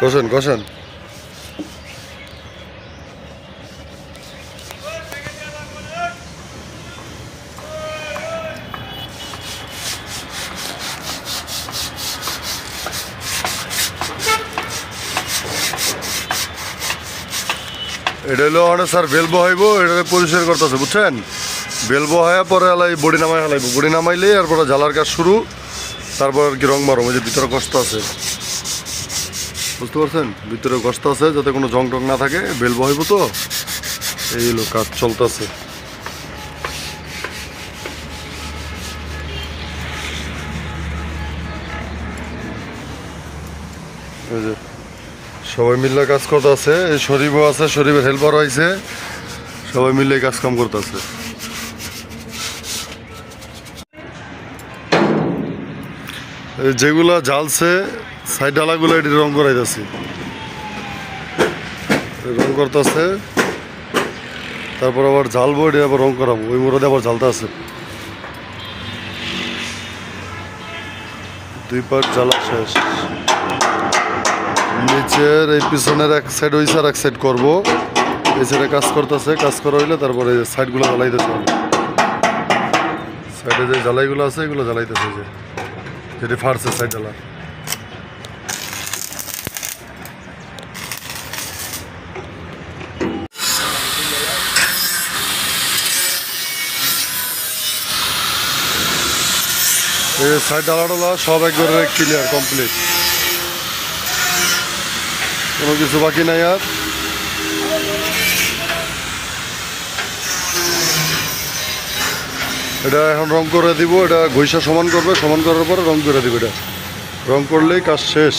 কষেন কষেন এটা হলো মানে স্যার বেল বহাইব এটা পরিষ্কার করতেছে, বুঝছেন? বেল বহায়া পরে আলাই, বডি নামাই হালাইব বডি নামাইলে এরপরে জ্বালার কাজ শুরু, তারপর আর কি রং মারো যে ভিতরে কষ্ট আছে। বুঝতে পারছেন? ভিতরে কষ্ট আছে, যাতে কোনো জং টং না থাকে, বেল বহাইব তো। এই হলো কাজ চলতেছে। সবাই মিলে কাজ করতেছে, এই শরীফও আছে, শরীফের হেল্পার হয়েছে সবাই মিলে কাজ কাম করতেছে। যেগুলা জ্বালছে সাইড ডালাগুলো এটি রং করাইতেছি। রং করতেছে। তারপর আবার জ্বালবো এটি আবার রং করাবো। ওই মোড়ে আবার জ্বালতে আছে। দুই পার্ট জ্বালা শেষ নিচের এই পিছনের এক সাইড হয়েছে আর এক সাইড করব। এই সাইডে কাজ করতেছে, কাজ করা হইলে তারপরে সাইডগুলো জ্বালাইতেছে সাইডে যে জ্বালাইগুলো আছে, এগুলো জ্বালাইতেছে যে, যেটি ফাটছে সাইড জ্বালা সাইড ডালা সব একবারে ক্লিয়ার কমপ্লিট কোনো কিছু বাকি নাই আর। এটা এখন রং করে দিব, এটা ঘইসা সমান করবে, সমান করার পরে রং করে দিব এটা। রং করলেই কাজ শেষ।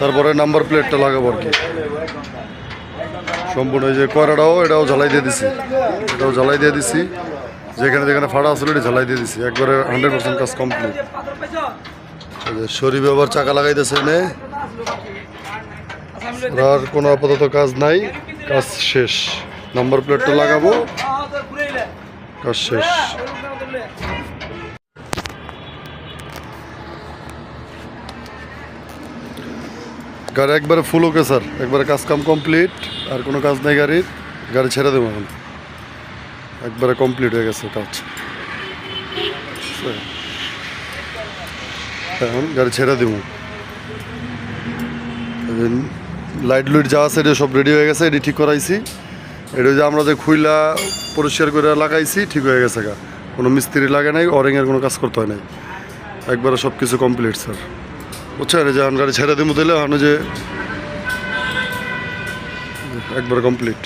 তারপরে নাম্বার প্লেটটা লাগাবো আর কি। সম্পূর্ণ যে কয়রাটাও, এটাও জ্বালাই দিয়ে দিছি। এটাও জ্বালাই দিয়ে দিছি। যেখানে যেখানে ফাড়া আসলে ঝালাই দিয়ে দিছি। একবারে হান্ড্রেড পার্সেন্ট কাজ কমপ্লিট শরীফ আবার চাকা লাগাইতেছে নে আর কোনো আপাতত কাজ নাই। কাজ শেষ। নাম্বার প্লেটটা লাগাবো। কাজ শেষ। গাড়ি একবারে ফুল ওকে স্যার একবারে কাজ কাম কমপ্লিট আর কোনো কাজ নেই গাড়ির। গাড়ি ছেড়ে দেবো এখন। একবারে কমপ্লিট হয়ে গেছে কাজ এখন গাড়ি ছেড়ে দিব। লাইট লুইট যা আছে এটা সব রেডি হয়ে গেছে, এটি ঠিক করাইছি। এটা যে আমরা যে খুইলা পরিষ্কার করে লাগাইছি, ঠিক হয়ে গেছে গা। কোনো মিস্ত্রি লাগে নাই অরিংয়ের কোনো কাজ করতে হয় নাই। একবারে সব কিছু কমপ্লিট স্যার বুঝছেন যে এখন গাড়ি ছেড়ে দিব দিলে, এখন যে একবারে কমপ্লিট